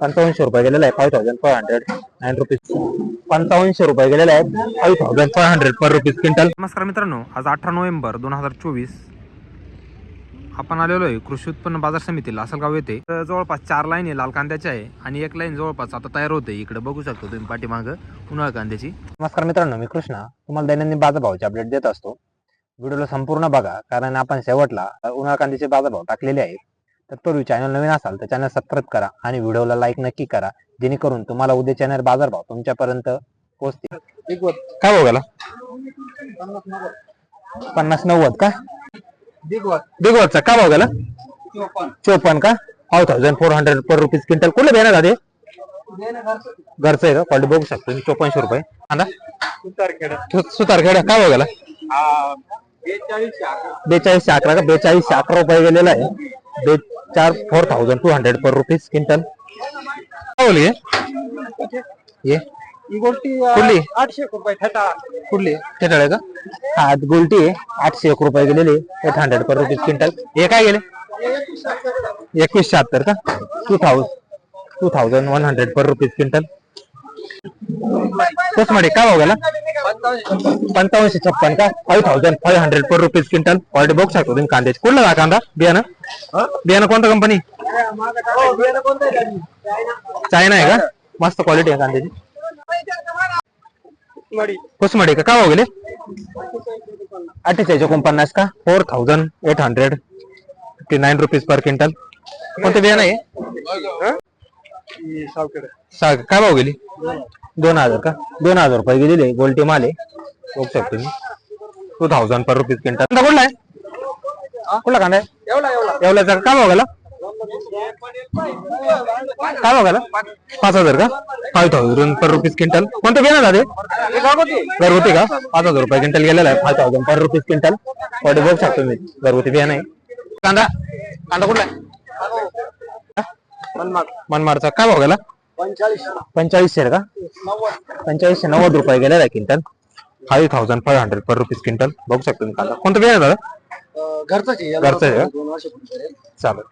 पंचावन्नशे रुपये गेलेला आहे five thousand five hundred nine rupees पंचावन्नशे रुपये गेलेला आहे five thousand five hundred per rupees quintal नमस्कार मित्रांनो आज अठरा नोव्हेंबर दोन हजार चोवीस. आपण आलेलो आहे कृषी उत्पन्न बाजार समितीला असलगाव येथे. तर जवळपास चार लाईन आहे लाल कांद्याच्या आहे आणि एक लाईन जवळपास आता तयार होते. इकडे बघू शकतो तुम्ही पाठीमागं उन्हाळ कांद्याची. नमस्कार मित्रांनो मी कृष्णा. तुम्हाला दैनंदिन बाजारभावाचे अपडेट देत असतो. व्हिडिओला संपूर्ण बघा कारण आपण शेवटला उन्हाळ कांद्याचे बाजारभाव टाकलेले आहेत. तत्पूर्वी चॅनल नवीन असाल तर चॅनल सबस्क्राईब करा आणि व्हिडिओला लाईक नक्की करा. जेणेकरून तुम्हाला उद्या चॅनल बाजारभाव तुमच्यापर्यंत पोहोचतील. काय बघायला पन्नास नव्वद का? दिगवतचा का भाव गेला? चोपन्न का? Five thousand four hundred per rupees quintal कुठले देणार आधी घरचं आहे का? क्वालिटी बघू शकतो. तुम्ही चोपन्नशे रुपये. कांदा सु- सुतारखेड. काय गेला? बेचाळीसशे अकरा. का? बेचाळीसशे अकरा रुपये गेलेला आहे. बे चार four thousand two hundred per rupees quintal काय बोलली? ये. ही गोष्टी कुठली? आठशे रुपये ठेटा कुठली? ठेटाळे का? हा गोलटी आहे. आठशे एक रुपये गेलेली eight hundred per rupees quintal हे काय गेले? एकवीस शहात्तर का? Two thousand two thousand one hundred per rupees quintal कोसमाडी काय भाव गेला पंचावन्नशे छप्पन का five thousand five hundred per rupees quintal quality बघू शकतो तुम्ही कांद्याची कुठला का कांदा बियाणं बियाणं कोणता कंपनी चायना आहे का मस्त क्वालिटी आहे कांद्याची कोसमाडी का काय भाव गेले अठ्ठेचाळीस एकोणपन्नास का four thousand eight hundred fifty nine rupees per quintal कोणतं बियाणं आहे सा- काय भाव गेली? दोन हजार. का? दोन हजार रुपये गेलेले गोल्टी माल आहे. बघू शकतो मी. Two thousand per rupees quintal कांदा कुठला आहे? कुठला कांदा आहे? एवढा एवढा. एवढ्याचा काय भाव गेला? काय भाव गेला? पाच हजार का? Five thousand per rupees quintal कोणतं बियाणं दादे घरगुती. का? पाच हजार रुपये क्विंटल गेलेला आहे. Five thousand per rupees quintal order बघू शकतो मी. घरगुती बियाणं आहे. कांदा? कांदा कुठला आहे? मनमाडचा काय भाव गेला? पंचाळीस पंचाळीसशे का? पंचाळीसशे नव्वद रुपये गेलेला quintal. Five thousand five hundred per rupees quintal. बघू शकतो मी कांदा. कोणतं बियाणं दादा? घरचं आहे. का? चालेल.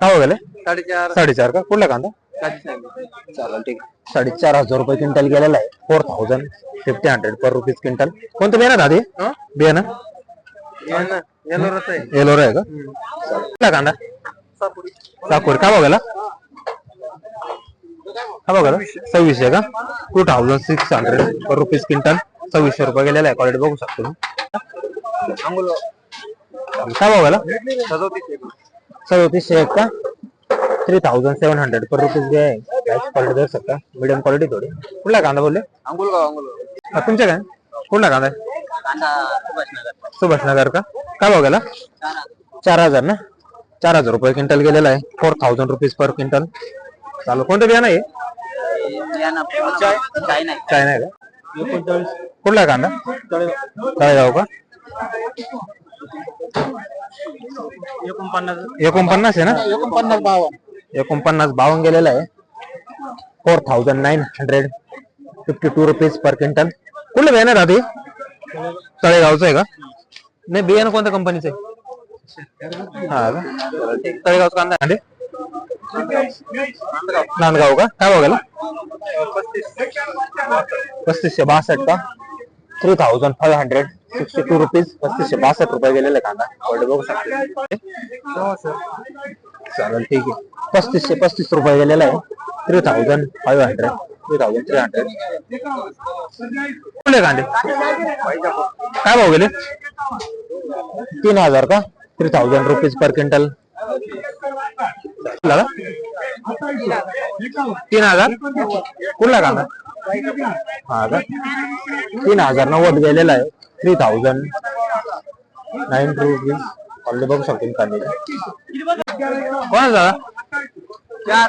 काय भाव गेले? साडेचार. साडेचार का? कुठला कांदा? चालेल ठीक साडेचार हजार रुपये क्विंटल गेलेला आहे. Four thousand fifty hundred per rupees quintal. कोणतं बियाणं दादी बियाणं? येलोर आहे. का? कुठला कांदा? साकोर काय बघायला हा बघा सव्वीसशे का? Two thousand six hundred per rupees quintal सव्वीसशे रुपये गेलेला आहे क्वालिटी बघू शकतो काय बघायला सदोतीसशे एक का? Three thousand seven hundred per rupees आहे क्वालिटी देऊ शकता. मिडियम क्वालिटी थोडी. कुठला कांदा बोलले? हा, तुमच्या काय? कुठला कांदा आहे? सुभाषनगर का? काय बघायला चार हजार ना? चार हजार रुपये क्विंटल गेलेला आहे. Four thousand rupees per quintal चालू. कोणतं बियाणं आहे? चायना आहे का? कुठला कांदा? तळेगाव का? एकोणपन्नास आहे ना? एकोणपन्नास बावन्न एकोणपन्नास बावन्न गेलेला आहे. Four thousand nine hundred fifty two rupees per quintal कुठलं बियाणं राहते तळेगावचं आहे का? नाही बियाणं कोणत्या कंपनीचं आहे? हा का? तळेगावचं कांदा आहे नांदगाव का? काय बघायला पस्तीसशे बासष्ट का? Three thousand five hundred sixty two rupees पस्तीसशे बासष्ट रुपये गेलेले कांदा. ऑर्डर बघू शकतो ठीक आहे. पस्तीस रुपये गेलेला आहे three thousand three thousand three hundred तीन हज़ार का? Three thousand rupees per quintal का? तीन हजार? कुठला कांदा? हा का? तीन हजार नव्वद गेलेला आहे. Three thousand nine rupees already बघू शकतो मी कांद्याचे. कोण दादा चार.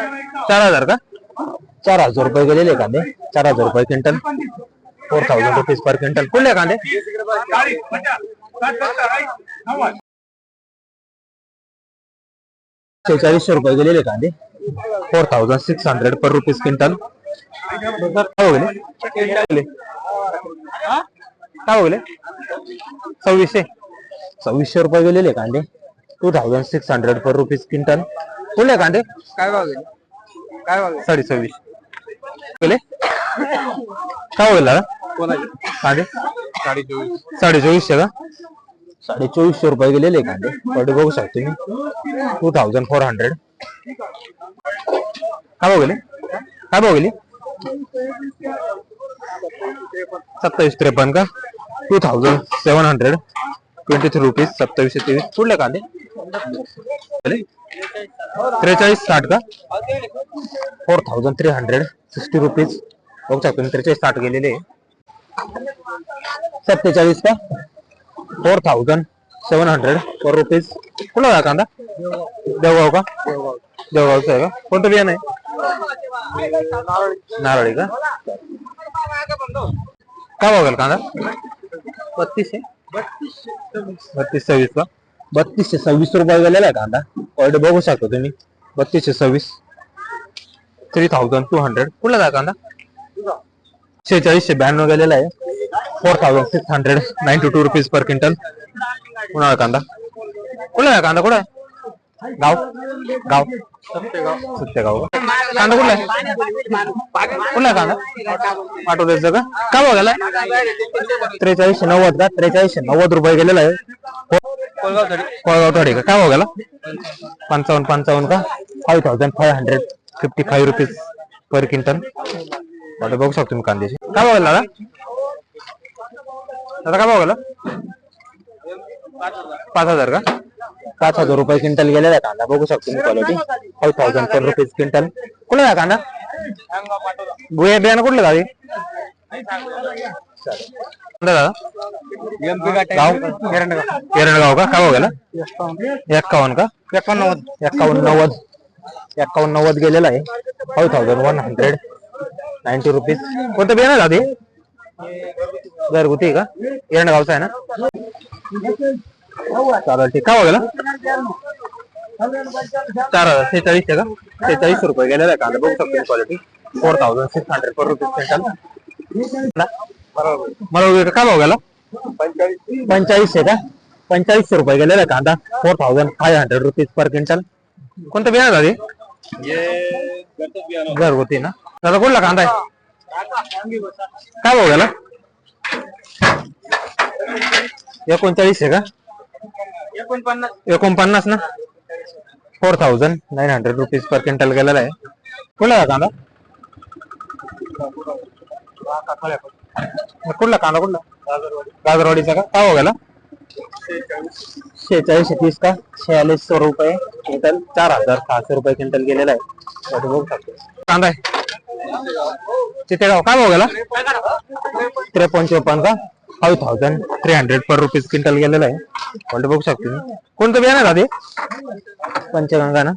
चार हजार का? चार हजार रुपये गेलेले कांदे. चार हजार रुपये quintal. Four thousand rupees per quintal कुठले कांदे? शेहेचाळीसशे रुपये गेलेले कांदे. Four thousand six hundred per rupees quintal काय हो गेले? काय हो गेले? सव्वीसशे. सव्वीसशे रुपये गेलेले कांदे. Two thousand six hundred per rupees quintal कुठले कांदे? काय भाव गेले? काय साडे सव्वीस. गेले? काय होईल कांदे? साडे चोवीस. साडे चोवीसशे का? साडे चोवीसशे रुपये गेलेले कांदे. थोडे बघू शकतो मी टू थाउजंड फोर हंड्रेड काय बघले काय बघले सत्तावीस त्रेपन्न का? Two thousand seven hundred twenty three rupees सत्तावीसशे तेवीस. कुठले कांदे? त्रेचाळीस साठ का? Four thousand three hundred sixty rupees बघू शकतो मी त्रेचाळीस साठ गेलेले. सत्तेचाळीस का? Four thousand seven hundred four rupees कुठला आहे कांदा? देवगाव का? देवगावचा आहे का? कोणतं बियाणं आहे? नारळी का? काय बघाल कांदा? बत्तीसशे. बत्तीस सव्वीस का? बत्तीसशे सव्वीस रुपये गेलेला आहे कांदा. ऑर्डर बघू शकता तुम्ही. बत्तीसशे सव्वीस. थ्री थाउजंड टू हंड्रेड कुठला आहे कांदा? शेहेचाळीसशे ब्याण्णव गेलेला आहे. Four thousand six hundred ninety two rupees per quintal उन्हाळा कांदा कुठला आहे कांदा कुठं आहे गाव गाव सत्यगाव गाव कांदा कुठला आहे कुठला आहे कांदा पाठवल्याचं का काय बघायला त्रेचाळीसशे नव्वद का त्रेचाळीसशे नव्वद रुपये गेलेला आहे कोळगाव थोडी का काय भाव पंचावन्न पंचावन्न का five thousand five hundred fifty five rupees per quintal बघू शकतो मी कांद्याची काय बघायला दादा काय भाव गेला? पाच हजार का? पाच हजार रुपये क्विंटल गेलेला आहे कांदा. बघू शकतो मी quality five thousand per rupees quintal कुठला आहे कांदा? गुया बियाणं कुठलं दादी? दादा गाव? का? काय गेला? एक्कावन्न का? एकावन्न. एक्कावन्न नव्वद. एक्कावन्न नव्वद गेलेला आहे. Five thousand one hundred ninety rupees कोणतं बियाणं दादी घरगुती आहे का? गावचा आहे ना? चालेल ठीक. काय गेला? चार हजार. सेहेचाळीस आहे का? सेहेचाळीस रुपये गेलेला आहे कांदा. बघू शकतो quality four thousand six hundred per rupees quintal मला वगैरे काय भाव गेला? पंचाळीसशे का? पंचाळीसशे रुपये गेलेला आहे कांदा. Four thousand five hundred rupees per quintal कोणतं बियाणं झाली घरगुती ना? दादा कुठला कांदा आहे? काय भाव गेला? एकोणचाळीसशे का? एकोणपन्नास एकोणपन्नास ना four thousand nine hundred rupees per quintal आहे. कुठला आहे कांदा? कुठला कांदा कुठला? गाजरवाडीचा का? हो गेला? शेहेचाळीसशे तीस का? शहालीसशे रुपये क्विंटल चार हज़ार सहाशे रुपये क्विंटल आहे. शकतो. कांदा आहे. चितेगाव काय भाव गेला? त्रेपन्न चोपन्न का? Five thousand three hundred per rupees quintal गेलेला आहे. वाटतं बघू शकतो मी. कोणतं बियाणं आहे दादी? पंचगंगा ना?